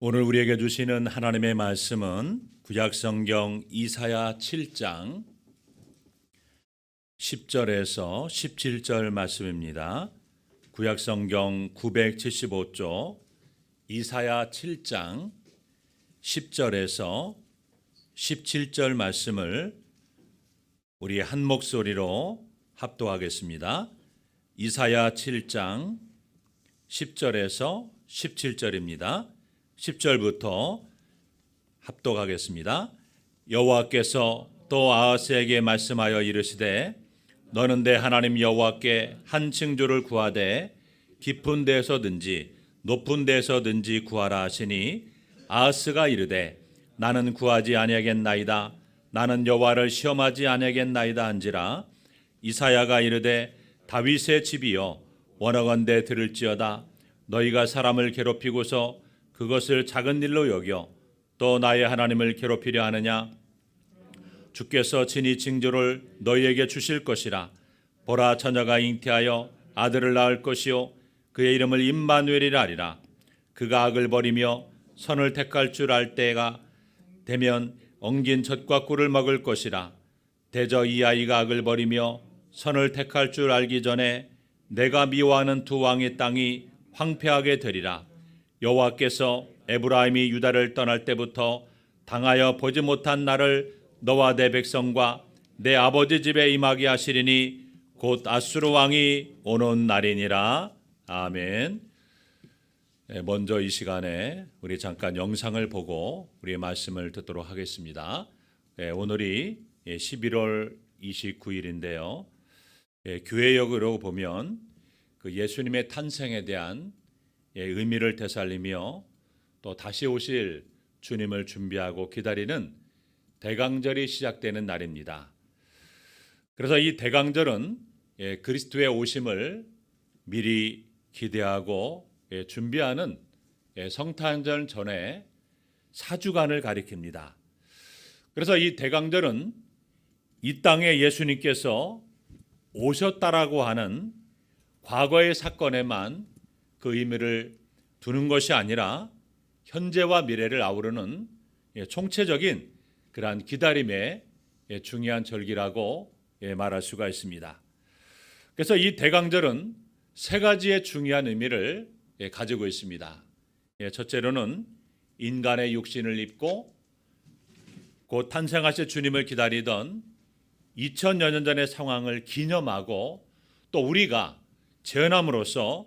오늘 우리에게 주시는 하나님의 말씀은 구약성경 이사야 7장 10절에서 17절 말씀입니다. 구약성경 975쪽 이사야 7장 10절에서 17절 말씀을 우리 한 목소리로 합도하겠습니다. 이사야 7장 10절에서 17절입니다. 10절부터 합독하겠습니다. 여호와께서 또 아하스에게 말씀하여 이르시되 너는 내 하나님 여호와께 한 층조를 구하되 깊은 데서든지 높은 데서든지 구하라 하시니 아하스가 이르되 나는 구하지 아니하겠나이다. 나는 여호와를 시험하지 아니하겠나이다 한지라. 이사야가 이르되 다윗의 집이여 원어건대 들을지어다. 너희가 사람을 괴롭히고서 그것을 작은 일로 여겨 또 나의 하나님을 괴롭히려 하느냐? 주께서 친히 징조를 너희에게 주실 것이라. 보라 처녀가 잉태하여 아들을 낳을 것이요. 그의 이름을 임마누엘이라 하리라. 그가 악을 버리며 선을 택할 줄 알 때가 되면 엉긴 젖과 꿀을 먹을 것이라. 대저 이 아이가 악을 버리며 선을 택할 줄 알기 전에 내가 미워하는 두 왕의 땅이 황폐하게 되리라 여호와께서 에브라임이 유다를 떠날 때부터 당하여 보지 못한 나를 너와 내 백성과 내 아버지 집에 임하게 하시리니 곧 아수르 왕이 오는 날이니라 아멘. 네, 먼저 이 시간에 우리 잠깐 영상을 보고 우리의 말씀을 듣도록 하겠습니다. 네, 오늘이 11월 29일인데요. 예, 교회역으로 보면 그 예수님의 탄생에 대한 예, 의미를 되살리며 또 다시 오실 주님을 준비하고 기다리는 대강절이 시작되는 날입니다. 그래서 이 대강절은 예, 그리스도의 오심을 미리 기대하고 예, 준비하는 예, 성탄절 전에 사주간을 가리킵니다. 그래서 이 대강절은 이 땅에 예수님께서 오셨다라고 하는 과거의 사건에만 그 의미를 두는 것이 아니라 현재와 미래를 아우르는 예, 총체적인 그러한 기다림의 예, 중요한 절기라고 예, 말할 수가 있습니다. 그래서 이 대강절은 세 가지의 중요한 의미를 가지고 있습니다. 첫째로는 인간의 육신을 입고 곧 탄생하실 주님을 기다리던 2000여 년 전의 상황을 기념하고 또 우리가 재현함으로써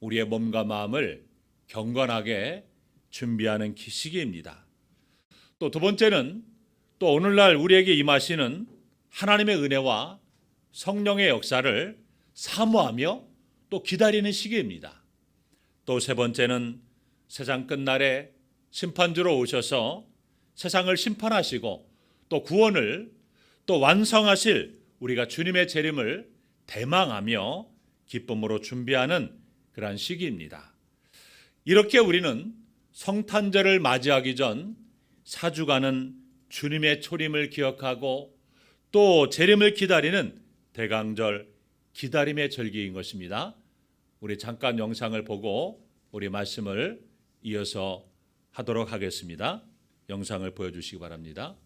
우리의 몸과 마음을 경건하게 준비하는 시기입니다. 또 두 번째는 또 오늘날 우리에게 임하시는 하나님의 은혜와 성령의 역사를 사모하며 또 기다리는 시기입니다. 또 세 번째는 세상 끝날에 심판주로 오셔서 세상을 심판하시고 또 구원을 또 완성하실 우리가 주님의 재림을 대망하며 기쁨으로 준비하는 그러한 시기입니다. 이렇게 우리는 성탄절을 맞이하기 전 사주가는 주님의 초림을 기억하고 또 재림을 기다리는 대강절 기다림의 절기인 것입니다. 우리 잠깐 영상을 보고 우리 말씀을 이어서 하도록 하겠습니다. 영상을 보여주시기 바랍니다.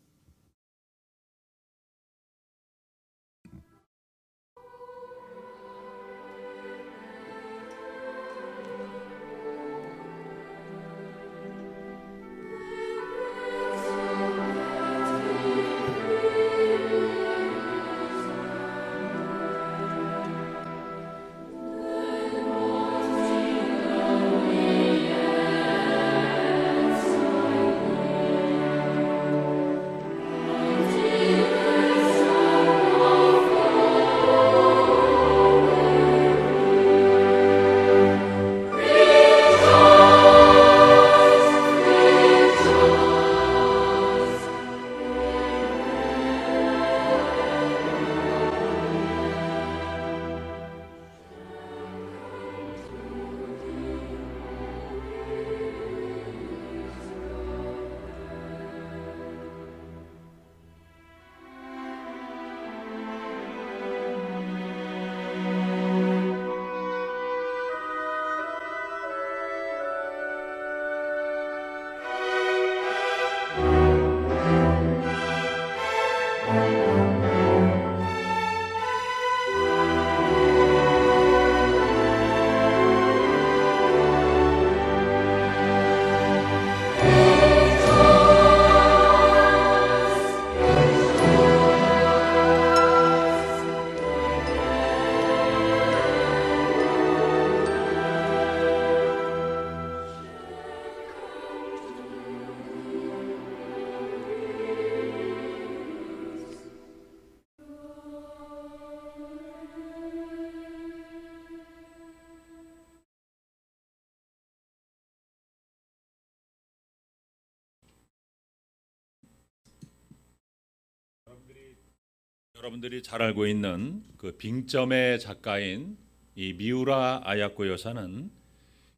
여러분들이 잘 알고 있는 그 빙점의 작가인 이 미우라 아야코 여사는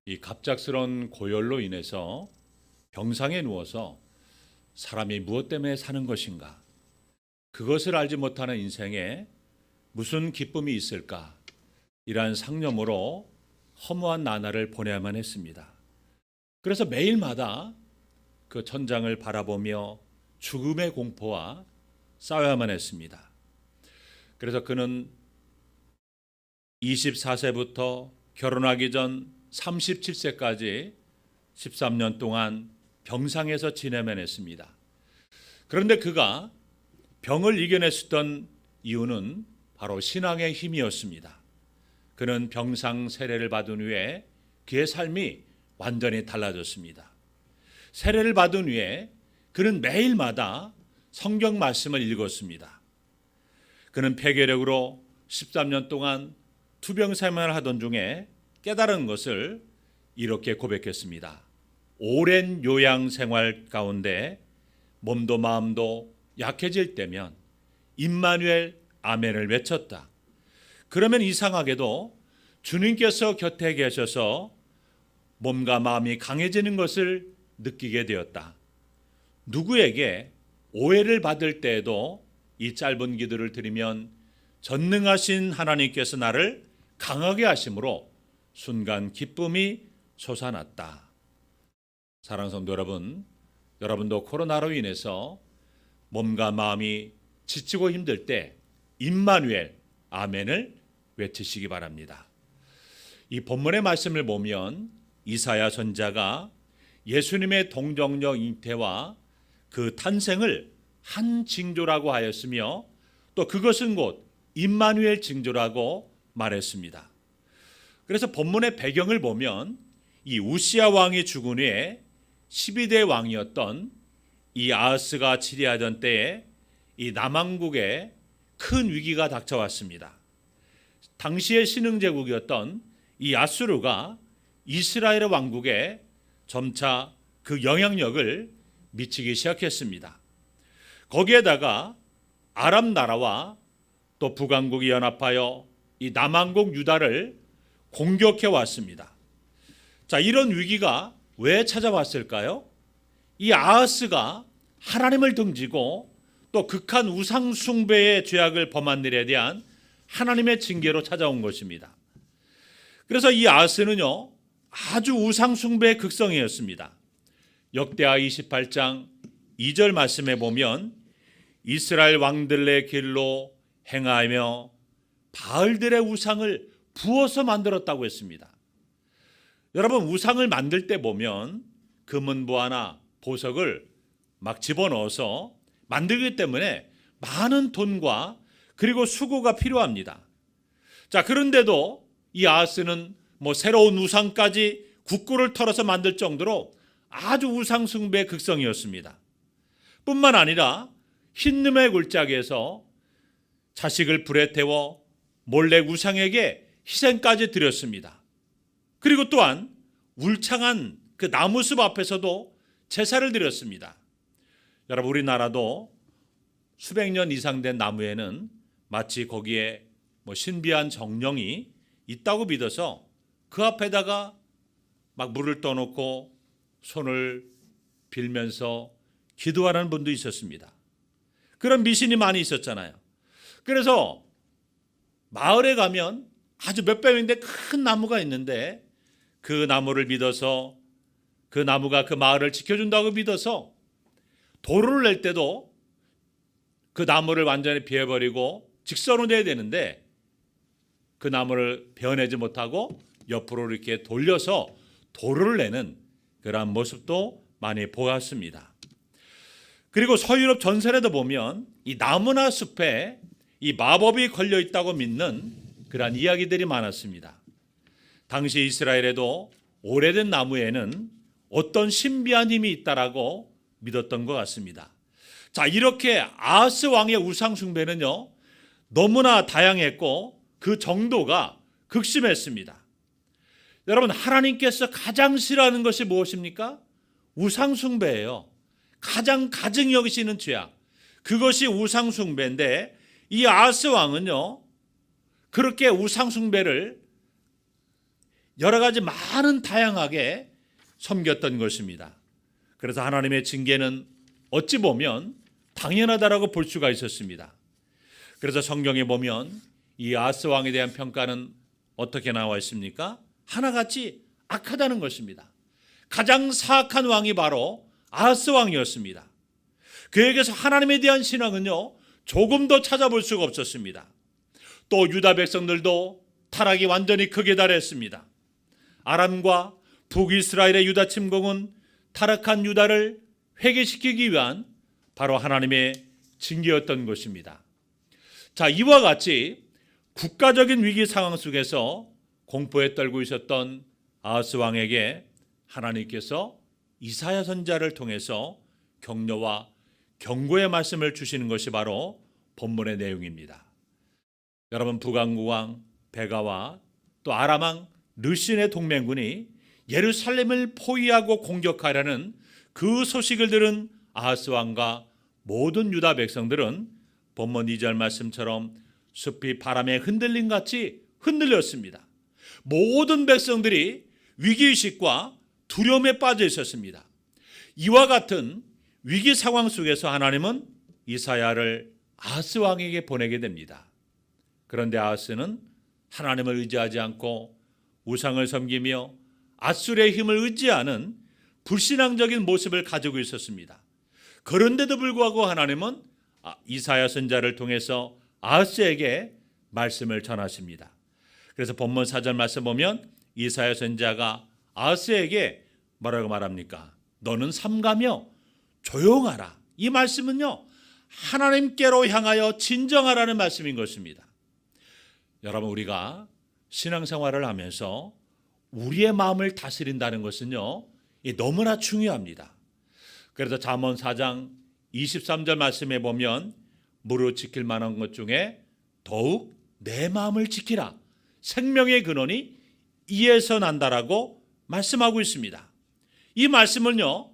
이 갑작스런 고열로 인해서 병상에 누워서 사람이 무엇 때문에 사는 것인가 그것을 알지 못하는 인생에 무슨 기쁨이 있을까 이러한 상념으로 허무한 나날을 보내야만 했습니다. 그래서 매일마다 그 천장을 바라보며 죽음의 공포와 싸워야만 했습니다. 그래서 그는 24세부터 결혼하기 전 37세까지 13년 동안 병상에서 지내만 했습니다. 그런데 그가 병을 이겨냈었던 이유는 바로 신앙의 힘이었습니다. 그는 병상 세례를 받은 후에 그의 삶이 완전히 달라졌습니다. 세례를 받은 후에 그는 매일마다 성경 말씀을 읽었습니다. 그는 폐결핵으로 13년 동안 투병 생활을 하던 중에 깨달은 것을 이렇게 고백했습니다. 오랜 요양 생활 가운데 몸도 마음도 약해질 때면 임마누엘 아멘을 외쳤다. 그러면 이상하게도 주님께서 곁에 계셔서 몸과 마음이 강해지는 것을 느끼게 되었다. 누구에게 오해를 받을 때에도 이 짧은 기도를 드리면 전능하신 하나님께서 나를 강하게 하심으로 순간 기쁨이 솟아났다. 사랑하는 성도 여러분, 여러분도 코로나로 인해서 몸과 마음이 지치고 힘들 때 임마누엘 아멘을 외치시기 바랍니다. 이 본문의 말씀을 보면 이사야 선자가 예수님의 동정녀 잉태와 그 탄생을 한 징조라고 하였으며 또 그것은 곧 임마누엘 징조라고 말했습니다. 그래서 본문의 배경을 보면 이 우시아 왕이 죽은 후에 12대 왕이었던 이 아하스가 치리하던 때에 이 남왕국에 큰 위기가 닥쳐왔습니다. 당시의 신흥 제국이었던 이 아수르가 이스라엘 왕국에 점차 그 영향력을 미치기 시작했습니다. 거기에다가 아랍 나라와 또 북왕국이 연합하여 이 남왕국 유다를 공격해 왔습니다. 자, 이런 위기가 왜 찾아왔을까요? 이 아하스가 하나님을 등지고 또 극한 우상 숭배의 죄악을 범한 일에 대한 하나님의 징계로 찾아온 것입니다. 그래서 이 아하스는요. 아주 우상 숭배의 극성이었습니다. 역대하 28장 2절 말씀에 보면 이스라엘 왕들의 길로 행하며 바알들의 우상을 부어서 만들었다고 했습니다. 여러분 우상을 만들 때 보면 금은보 하나 보석을 막 집어넣어서 만들기 때문에 많은 돈과 그리고 수고가 필요합니다. 자 그런데도 이 아하스는 뭐 새로운 우상까지 국구를 털어서 만들 정도로 아주 우상 숭배의 극성이었습니다. 뿐만 아니라 흰눈의 골짜기에서 자식을 불에 태워 몰래 우상에게 희생까지 드렸습니다. 그리고 또한 울창한 그 나무숲 앞에서도 제사를 드렸습니다. 여러분 우리나라도 수백 년 이상 된 나무에는 마치 거기에 뭐 신비한 정령이 있다고 믿어서 그 앞에다가 막 물을 떠놓고 손을 빌면서 기도하는 분도 있었습니다. 그런 미신이 많이 있었잖아요. 그래서 마을에 가면 아주 몇 배인데 큰 나무가 있는데 그 나무를 믿어서 그 나무가 그 마을을 지켜준다고 믿어서 도로를 낼 때도 그 나무를 완전히 베어버리고 직선으로 내야 되는데 그 나무를 베어내지 못하고 옆으로 이렇게 돌려서 도로를 내는 그러한 모습도 많이 보았습니다. 그리고 서유럽 전설에도 보면 이 나무나 숲에 이 마법이 걸려 있다고 믿는 그러한 이야기들이 많았습니다. 당시 이스라엘에도 오래된 나무에는 어떤 신비한 힘이 있다라고 믿었던 것 같습니다. 자, 이렇게 아하스 왕의 우상 숭배는요. 너무나 다양했고 그 정도가 극심했습니다. 여러분 하나님께서 가장 싫어하는 것이 무엇입니까? 우상 숭배예요. 가장 가증 여기시는 죄악. 그것이 우상 숭배인데 이 아하스 왕은요 그렇게 우상 숭배를 여러 가지 많은 다양하게 섬겼던 것입니다. 그래서 하나님의 징계는 어찌 보면 당연하다라고 볼 수가 있었습니다. 그래서 성경에 보면 이 아스 왕에 대한 평가는 어떻게 나와 있습니까? 하나같이 악하다는 것입니다. 가장 사악한 왕이 바로 아스 왕이었습니다. 그에게서 하나님에 대한 신앙은요 조금도 찾아볼 수가 없었습니다. 또 유다 백성들도 타락이 완전히 극에 달했습니다. 아람과 북이스라엘의 유다 침공은 타락한 유다를 회개시키기 위한 바로 하나님의 징계였던 것입니다. 자, 이와 같이 국가적인 위기 상황 속에서 공포에 떨고 있었던 아하스 왕에게 하나님께서 이사야 선자를 통해서 격려와 경고의 말씀을 주시는 것이 바로 본문의 내용입니다. 여러분 북왕국왕 베가와 또 아람왕 르신의 동맹군이 예루살렘을 포위하고 공격하려는 그 소식을 들은 아하스 왕과 모든 유다 백성들은 본문 2절 말씀처럼 숲이 바람에 흔들림 같이 흔들렸습니다. 모든 백성들이 위기의식과 두려움에 빠져 있었습니다. 이와 같은 위기 상황 속에서 하나님은 이사야를 아하스 왕에게 보내게 됩니다. 그런데 아하스는 하나님을 의지하지 않고 우상을 섬기며 아술의 힘을 의지하는 불신앙적인 모습을 가지고 있었습니다. 그런데도 불구하고 하나님은 아, 이사야 선자를 통해서 아하스에게 말씀을 전하십니다. 그래서 본문 4절 말씀 보면 이사야 선자가 아하스에게 뭐라고 말합니까? 너는 삼가며 조용하라. 이 말씀은요. 하나님께로 향하여 진정하라는 말씀인 것입니다. 여러분 우리가 신앙생활을 하면서 우리의 마음을 다스린다는 것은요. 너무나 중요합니다. 그래서 잠언 4장 23절 말씀에 보면 무릇 지킬 만한 것 중에 더욱 내 마음을 지키라. 생명의 근원이 이에서 난다라고 말씀하고 있습니다. 이 말씀은요.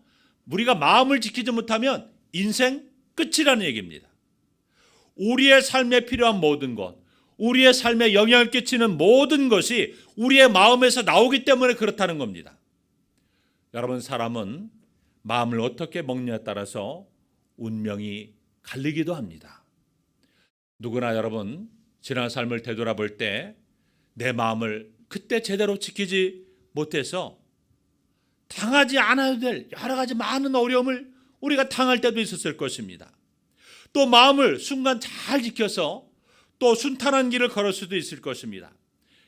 우리가 마음을 지키지 못하면 인생 끝이라는 얘기입니다. 우리의 삶에 필요한 모든 것, 우리의 삶에 영향을 끼치는 모든 것이 우리의 마음에서 나오기 때문에 그렇다는 겁니다. 여러분 사람은 마음을 어떻게 먹냐에 따라서 운명이 갈리기도 합니다. 누구나 여러분 지난 삶을 되돌아볼 때 내 마음을 그때 제대로 지키지 못해서 당하지 않아도 될 여러 가지 많은 어려움을 우리가 당할 때도 있었을 것입니다. 또 마음을 순간 잘 지켜서 또 순탄한 길을 걸을 수도 있을 것입니다.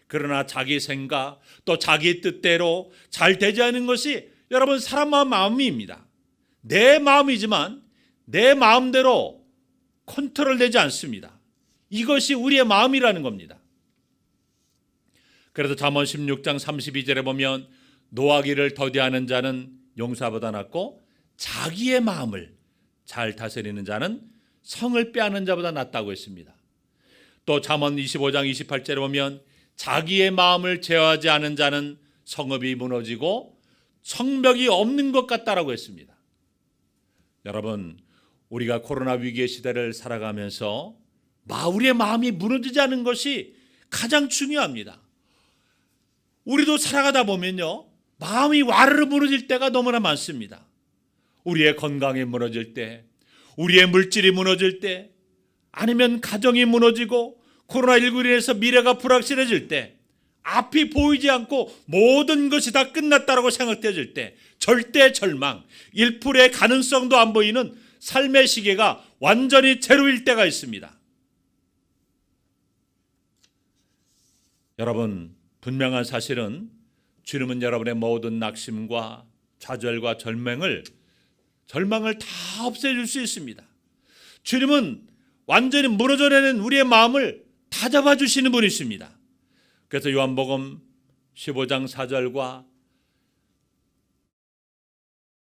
그러나 자기 생각 또 자기 뜻대로 잘 되지 않은 것이 여러분 사람 마음 마음입니다. 내 마음이지만 내 마음대로 컨트롤되지 않습니다. 이것이 우리의 마음이라는 겁니다. 그래서 잠언 16장 32절에 보면 노하기를 더디하는 자는 용사보다 낫고 자기의 마음을 잘 다스리는 자는 성을 빼앗는 자보다 낫다고 했습니다. 또 잠언 25장 28절에 보면 자기의 마음을 제어하지 않은 자는 성읍이 무너지고 성벽이 없는 것 같다라고 했습니다. 여러분, 우리가 코로나 위기의 시대를 살아가면서 우리의 마음이 무너지지 않은 것이 가장 중요합니다. 우리도 살아가다 보면요. 마음이 와르르 무너질 때가 너무나 많습니다. 우리의 건강이 무너질 때, 우리의 물질이 무너질 때, 아니면 가정이 무너지고 코로나19로 인해서 미래가 불확실해질 때, 앞이 보이지 않고 모든 것이 다 끝났다라고 생각되어질 때, 절대 절망, 1%의 가능성도 안 보이는 삶의 시계가 완전히 제로일 때가 있습니다. 여러분, 분명한 사실은 주님은 여러분의 모든 낙심과 좌절과 절망을 절망을 다 없애줄 수 있습니다. 주님은 완전히 무너져내는 우리의 마음을 다 잡아주시는 분이십니다. 그래서 요한복음 15장 4절과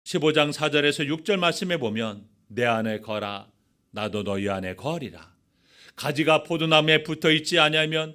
15장 4절에서 6절 말씀에 보면 내 안에 거라 나도 너희 안에 거리라. 가지가 포도나무에 붙어 있지 아니하면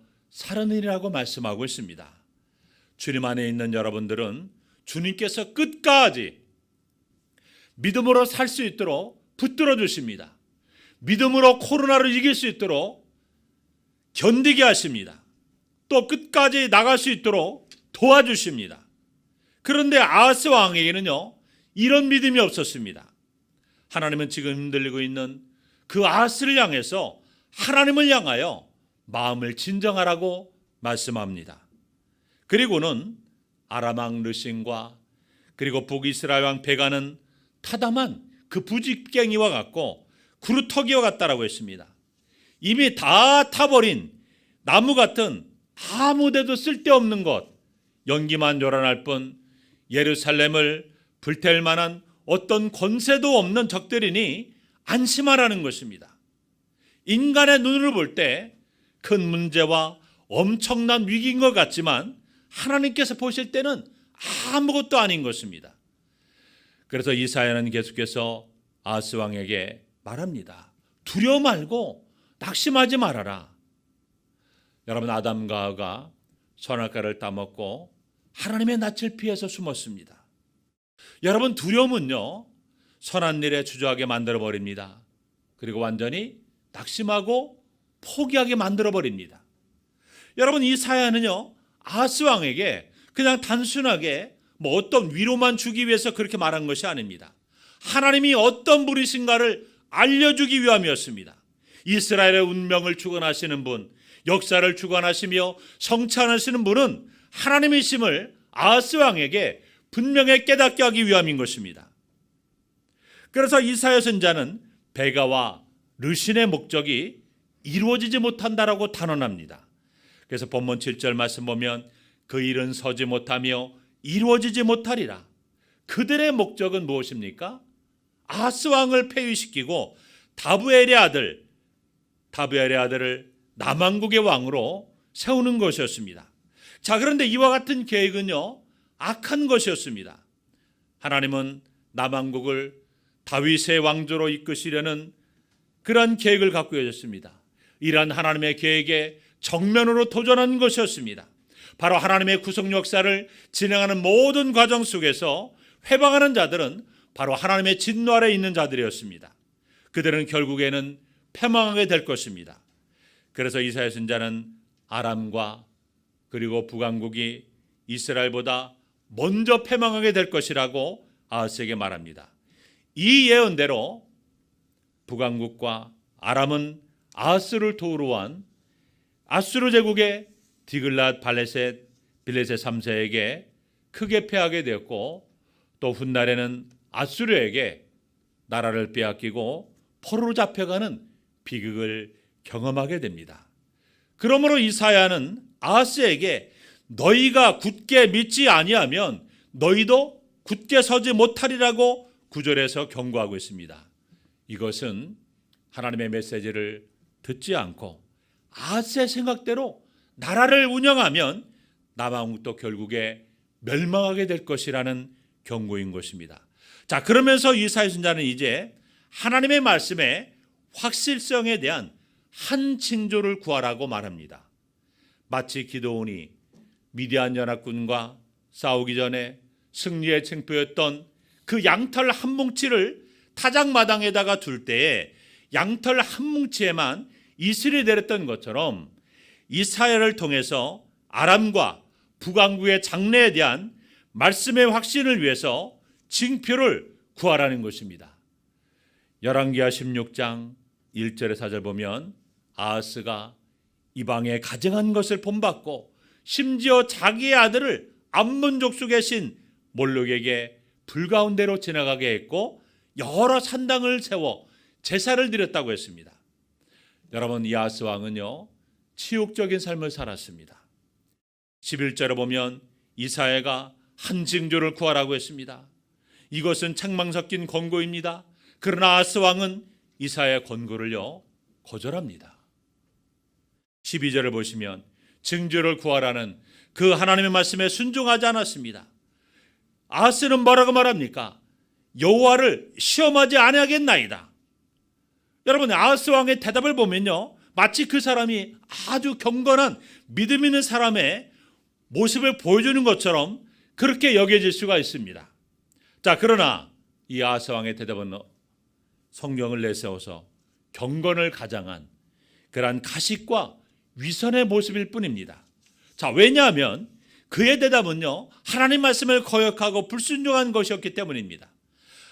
사르느니라고 말씀하고 있습니다. 주님 안에 있는 여러분들은 주님께서 끝까지 믿음으로 살 수 있도록 붙들어 주십니다. 믿음으로 코로나를 이길 수 있도록 견디게 하십니다. 또 끝까지 나갈 수 있도록 도와주십니다. 그런데 아하스 왕에게는요 이런 믿음이 없었습니다. 하나님은 지금 흔들리고 있는 그 아하스를 향해서 하나님을 향하여 마음을 진정하라고 말씀합니다. 그리고는 아람왕 르신과 그리고 북이스라엘 왕 베가는 타담한 그 부직갱이와 같고 구루터기와 같다라고 했습니다. 이미 다 타버린 나무 같은 아무데도 쓸데없는 것 연기만 요란할 뿐 예루살렘을 불태울 만한 어떤 권세도 없는 적들이니 안심하라는 것입니다. 인간의 눈으로 볼 때 큰 문제와 엄청난 위기인 것 같지만 하나님께서 보실 때는 아무것도 아닌 것입니다. 그래서 이사야는 계속해서 아스 왕에게 말합니다. 두려워 말고 낙심하지 말아라. 여러분 아담과 하가 선악과를 따먹고 하나님의 낯을 피해서 숨었습니다. 여러분 두려움은요 선한 일에 주저하게 만들어 버립니다. 그리고 완전히 낙심하고 포기하게 만들어 버립니다. 여러분 이 사야는요 아스 왕에게 그냥 단순하게 뭐 어떤 위로만 주기 위해서 그렇게 말한 것이 아닙니다. 하나님이 어떤 분이신가를 알려주기 위함이었습니다. 이스라엘의 운명을 주관하시는 분, 역사를 주관하시며 성찬하시는 분은 하나님이심을 아하스 왕에게 분명히 깨닫게 하기 위함인 것입니다. 그래서 이사야 선자는 베가와 르신의 목적이 이루어지지 못한다라고 단언합니다. 그래서 본문 7절 말씀 보면 그 일은 서지 못하며 이루어지지 못하리라. 그들의 목적은 무엇입니까? 아스 왕을 폐위시키고 다부엘의 아들 다부엘의 아들을 남왕국의 왕으로 세우는 것이었습니다. 자, 그런데 이와 같은 계획은요. 악한 것이었습니다. 하나님은 남왕국을 다윗의 왕조로 이끄시려는 그러한 계획을 갖고 계셨습니다. 이러한 하나님의 계획에 정면으로 도전한 것이었습니다. 바로 하나님의 구속 역사를 진행하는 모든 과정 속에서 회방하는 자들은 바로 하나님의 진노 아래 있는 자들이었습니다. 그들은 결국에는 패망하게 될 것입니다. 그래서 이사야 선자는 아람과 그리고 북왕국이 이스라엘보다 먼저 패망하게 될 것이라고 아하스에게 말합니다. 이 예언대로 북왕국과 아람은 아하스를 도우러 한 아수르 제국의 디글랏 발레셋 빌레셋 3세에게 크게 패하게 되었고 또 훗날에는 아수르에게 나라를 빼앗기고 포로로 잡혀가는 비극을 경험하게 됩니다. 그러므로 이사야는 아하스에게 너희가 굳게 믿지 아니하면 너희도 굳게 서지 못하리라고 구절에서 경고하고 있습니다. 이것은 하나님의 메시지를 듣지 않고 아하스의 생각대로 나라를 운영하면 남왕국도 결국에 멸망하게 될 것이라는 경고인 것입니다. 자, 그러면서 이사야 선자는 이제 하나님의 말씀의 확실성에 대한 한 징조를 구하라고 말합니다. 마치 기도원이 미디안 연합군과 싸우기 전에 승리의 쟁표였던 그 양털 한 뭉치를 타작마당에다가 둘 때에 양털 한 뭉치에만 이슬이 내렸던 것처럼 이사야를 통해서 아람과 북왕국의 장래에 대한 말씀의 확신을 위해서 징표를 구하라는 것입니다. 열왕기하 16장 1절에 4절 보면 아하스가 이방에 가증한 것을 본받고 심지어 자기의 아들을 암몬 족 속의 신 몰록에게 불가운데로 지나가게 했고 여러 산당을 세워 제사를 드렸다고 했습니다. 여러분 이 아하스 왕은요 치욕적인 삶을 살았습니다. 11절에 보면 이사야가 한 징조를 구하라고 했습니다. 이것은 책망 섞인 권고입니다. 그러나 아스 왕은 이사야의 권고를요 거절합니다. 12절을 보시면 증조를 구하라는 그 하나님의 말씀에 순종하지 않았습니다. 아스는 뭐라고 말합니까? 여호와를 시험하지 아니하겠나이다. 여러분 아하스 왕의 대답을 보면요. 마치 그 사람이 아주 경건한 믿음 있는 사람의 모습을 보여주는 것처럼 그렇게 여겨질 수가 있습니다. 자, 그러나 이 아하스 왕의 대답은 성경을 내세워서 경건을 가장한 그러한 가식과 위선의 모습일 뿐입니다. 자, 왜냐하면 그의 대답은요. 하나님 말씀을 거역하고 불순종한 것이었기 때문입니다.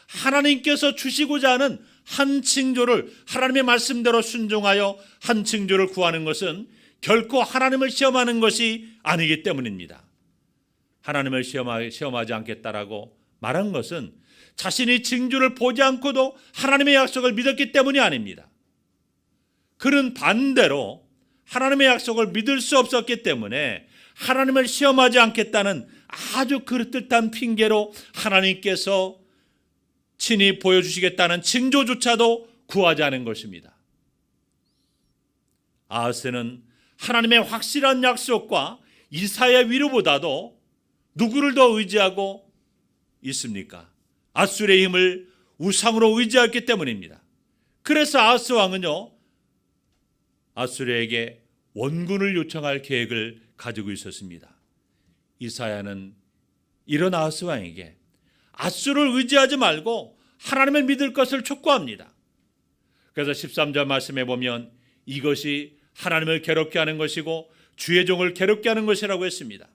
하나님께서 주시고자 하는 한 징조를 하나님의 말씀대로 순종하여 한 징조를 구하는 것은 결코 하나님을 시험하는 것이 아니기 때문입니다. 하나님을 시험하, 시험하 지 않겠다라고 말한 것은 자신이 징조를 보지 않고도 하나님의 약속을 믿었기 때문이 아닙니다. 그는 반대로 하나님의 약속을 믿을 수 없었기 때문에 하나님을 시험하지 않겠다는 아주 그릇듯한 핑계로 하나님께서 친히 보여주시겠다는 징조조차도 구하지 않은 것입니다. 아하스는 하나님의 확실한 약속과 이사의 위로보다도 누구를 더 의지하고 있습니까? 아술의 힘을 우상으로 의지했기 때문입니다. 그래서 아하스 왕은요, 아수르에게 원군을 요청할 계획을 가지고 있었습니다. 이사야는 이런 아하스 왕에게 아수를 의지하지 말고 하나님을 믿을 것을 촉구합니다. 그래서 13절 말씀에 보면 이것이 하나님을 괴롭게 하는 것이고 주의 종을 괴롭게 하는 것이라고 했습니다.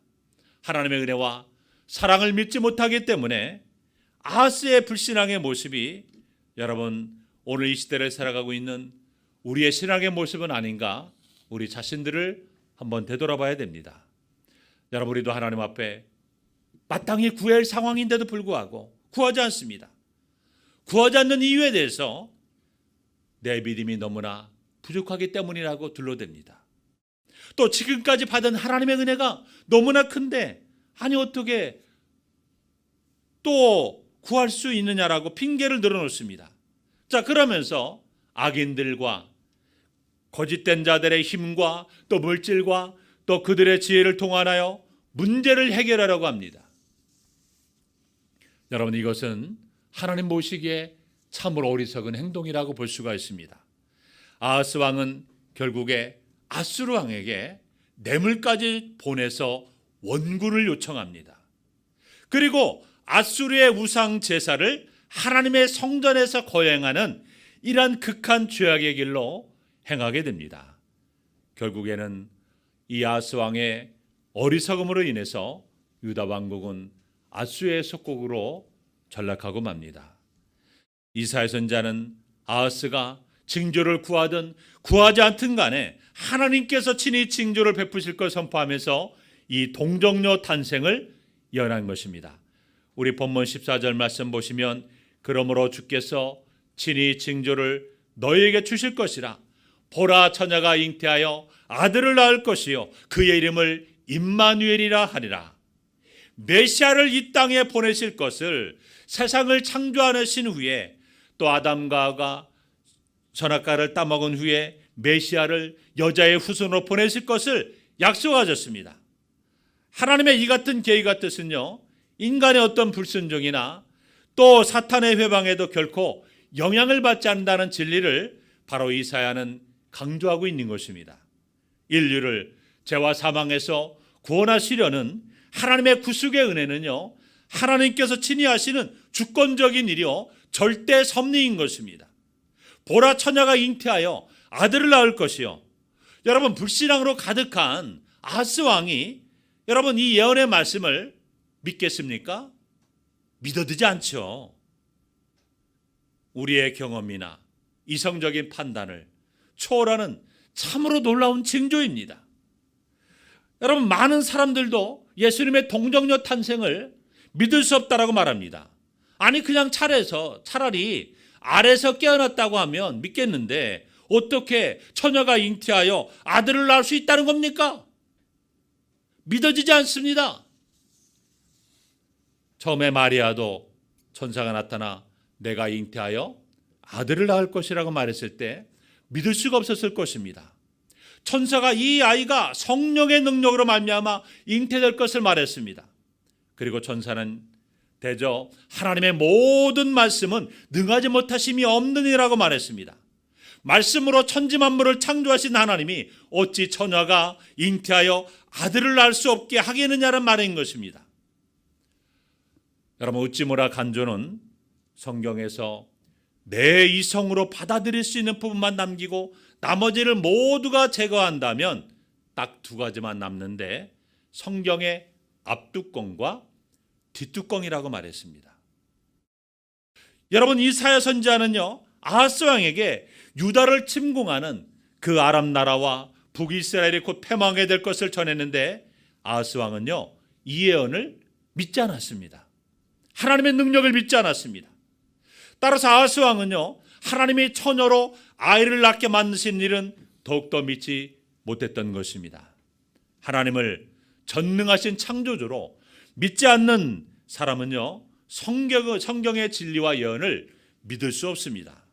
하나님의 은혜와 사랑을 믿지 못하기 때문에 아하스의 불신앙의 모습이 여러분 오늘 이 시대를 살아가고 있는 우리의 신앙의 모습은 아닌가 우리 자신들을 한번 되돌아봐야 됩니다. 여러분 우리도 하나님 앞에 마땅히 구할 상황인데도 불구하고 구하지 않습니다. 구하지 않는 이유에 대해서 내 믿음이 너무나 부족하기 때문이라고 둘러댑니다. 또 지금까지 받은 하나님의 은혜가 너무나 큰데 아니 어떻게 또 구할 수 있느냐라고 핑계를 늘어놓습니다. 자 그러면서 악인들과 거짓된 자들의 힘과 또 물질과 또 그들의 지혜를 통하여 문제를 해결하려고 합니다. 여러분 이것은 하나님 보시기에 참으로 어리석은 행동이라고 볼 수가 있습니다. 아하스 왕은 결국에 아수르 왕에게 뇌물까지 보내서 원군을 요청합니다. 그리고 아수르의 우상 제사를 하나님의 성전에서 거행하는 이러한 극한 죄악의 길로 행하게 됩니다. 결국에는 이 아스 왕의 어리석음으로 인해서 유다 왕국은 아수의 속국으로 전락하고 맙니다. 이사야 선자는 아하스가 징조를 구하든 구하지 않든 간에 하나님께서 친히 징조를 베푸실 걸 선포하면서 이 동정녀 탄생을 예언한 것입니다. 우리 본문 14절 말씀 보시면 그러므로 주께서 친히 징조를 너희에게 주실 것이라 보라 처녀가 잉태하여 아들을 낳을 것이요 그의 이름을 임마누엘이라 하리라 메시아를 이 땅에 보내실 것을 세상을 창조하신 후에 또 아담과 하가 선악과를 따먹은 후에 메시아를 여자의 후손으로 보내실 것을 약속하셨습니다. 하나님의 이 같은 계획과 뜻은요 인간의 어떤 불순종이나 또 사탄의 회방에도 결코 영향을 받지 않는다는 진리를 바로 이사야는 강조하고 있는 것입니다. 인류를 죄와 사망에서 구원하시려는 하나님의 구속의 은혜는요. 하나님께서 친히 하시는 주권적인 일이요. 절대 섭리인 것입니다. 보라 처녀가 잉태하여 아들을 낳을 것이요. 여러분 불신앙으로 가득한 아스 왕이 여러분 이 예언의 말씀을 믿겠습니까? 믿어지지 않죠. 우리의 경험이나 이성적인 판단을 초월하는 참으로 놀라운 징조입니다. 여러분 많은 사람들도 예수님의 동정녀 탄생을 믿을 수 없다라고 말합니다. 아니 그냥 차례에서 차라리 아래서 깨어났다고 하면 믿겠는데 어떻게 처녀가 잉태하여 아들을 낳을 수 있다는 겁니까? 믿어지지 않습니다. 처음에 마리아도 천사가 나타나 내가 잉태하여 아들을 낳을 것이라고 말했을 때 믿을 수가 없었을 것입니다. 천사가 이 아이가 성령의 능력으로 말미암아 잉태될 것을 말했습니다. 그리고 천사는 대저 하나님의 모든 말씀은 능하지 못하심이 없느니라고 말했습니다. 말씀으로 천지 만물을 창조하신 하나님이 어찌 처녀가 잉태하여 아들을 낳을 수 없게 하겠느냐는 말인 것입니다. 여러분 뭐라 간조는 성경에서 내 이성으로 받아들일 수 있는 부분만 남기고 나머지를 모두가 제거한다면 딱 두 가지만 남는데 성경의 앞뚜껑과 뒷뚜껑이라고 말했습니다. 여러분 이사야 선지자는요 아하스 왕에게 유다를 침공하는 그 아람 나라와 북이스라엘이 곧 패망하게 될 것을 전했는데 아하스 왕은요 이 예언을 믿지 않았습니다. 하나님의 능력을 믿지 않았습니다. 따라서 아하스 왕은요 하나님이 처녀로 아이를 낳게 만드신 일은 더욱더 믿지 못했던 것입니다. 하나님을 전능하신 창조주로 믿지 않는 사람은요 성경, 성경의 진리와 예언을 믿을 수 없습니다.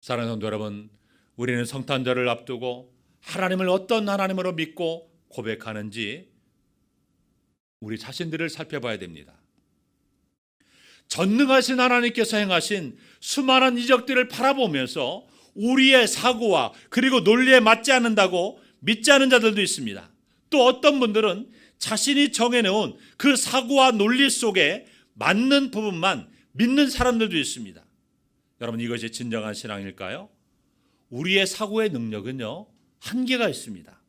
사랑하는 성도 여러분, 우리는 성탄절을 앞두고 하나님을 어떤 하나님으로 믿고 고백하는지 우리 자신들을 살펴봐야 됩니다. 전능하신 하나님께서 행하신 수많은 이적들을 바라보면서 우리의 사고와 그리고 논리에 맞지 않는다고 믿지 않는 자들도 있습니다. 또 어떤 분들은 자신이 정해놓은 그 사고와 논리 속에 맞는 부분만 믿는 사람들도 있습니다. 여러분 이것이 진정한 신앙일까요? 우리의 사고의 능력은요 한계가 있습니다.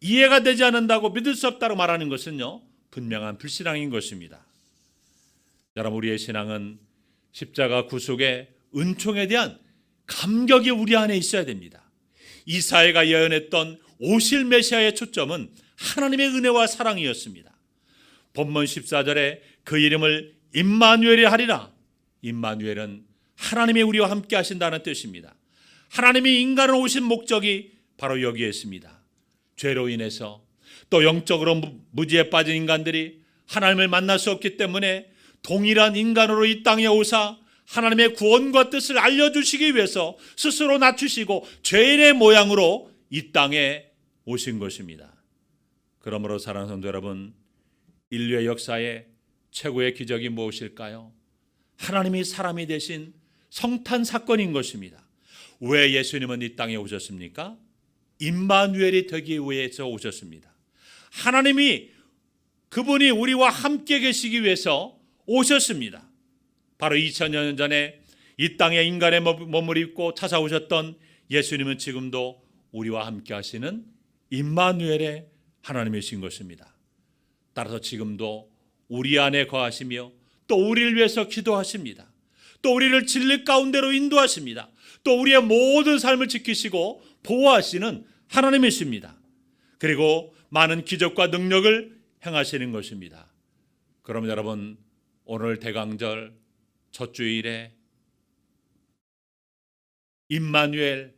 이해가 되지 않는다고 믿을 수 없다고 말하는 것은요 분명한 불신앙인 것입니다. 여러분 우리의 신앙은 십자가 구속의 은총에 대한 감격이 우리 안에 있어야 됩니다. 이사야가 예언했던 오실 메시아의 초점은 하나님의 은혜와 사랑이었습니다. 본문 14절에 그 이름을 임마누엘이 하리라. 임마누엘은 하나님이 우리와 함께 하신다는 뜻입니다. 하나님이 인간으로 오신 목적이 바로 여기에 있습니다. 죄로 인해서 또 영적으로 무- 무지에 빠진 인간들이 하나님을 만날 수 없기 때문에 동일한 인간으로 이 땅에 오사 하나님의 구원과 뜻을 알려주시기 위해서 스스로 낮추시고 죄인의 모양으로 이 땅에 오신 것입니다. 그러므로 사랑하는 성도 여러분, 인류의 역사에 최고의 기적이 무엇일까요? 하나님이 사람이 되신 성탄 사건인 것입니다. 왜 예수님은 이 땅에 오셨습니까? 임마누엘이 되기 위해서 오셨습니다. 하나님이 그분이 우리와 함께 계시기 위해서 오셨습니다. 바로 2000년 전에 이 땅에 인간의 몸을 입고 찾아오셨던 예수님은 지금도 우리와 함께 하시는 임마누엘의 하나님이신 것입니다. 따라서 지금도 우리 안에 거하시며 또 우리를 위해서 기도하십니다. 또 우리를 진리 가운데로 인도하십니다. 또 우리의 모든 삶을 지키시고 보호하시는 하나님이십니다. 그리고 많은 기적과 능력을 행하시는 것입니다. 그럼 여러분 오늘 대강절 첫 주일에 임마누엘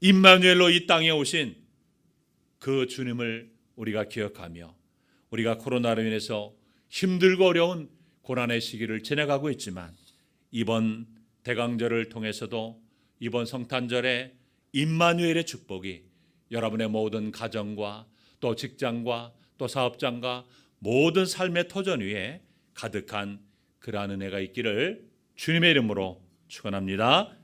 임마누엘로 이 땅에 오신 그 주님을 우리가 기억하며 우리가 코로나로 인해서 힘들고 어려운 고난의 시기를 지나가고 있지만 이번 대강절을 통해서도 이번 성탄절에 임마누엘의 축복이 여러분의 모든 가정과 또 직장과 또 사업장과 모든 삶의 터전 위에 가득한 그러한 은혜가 있기를 주님의 이름으로 축원합니다.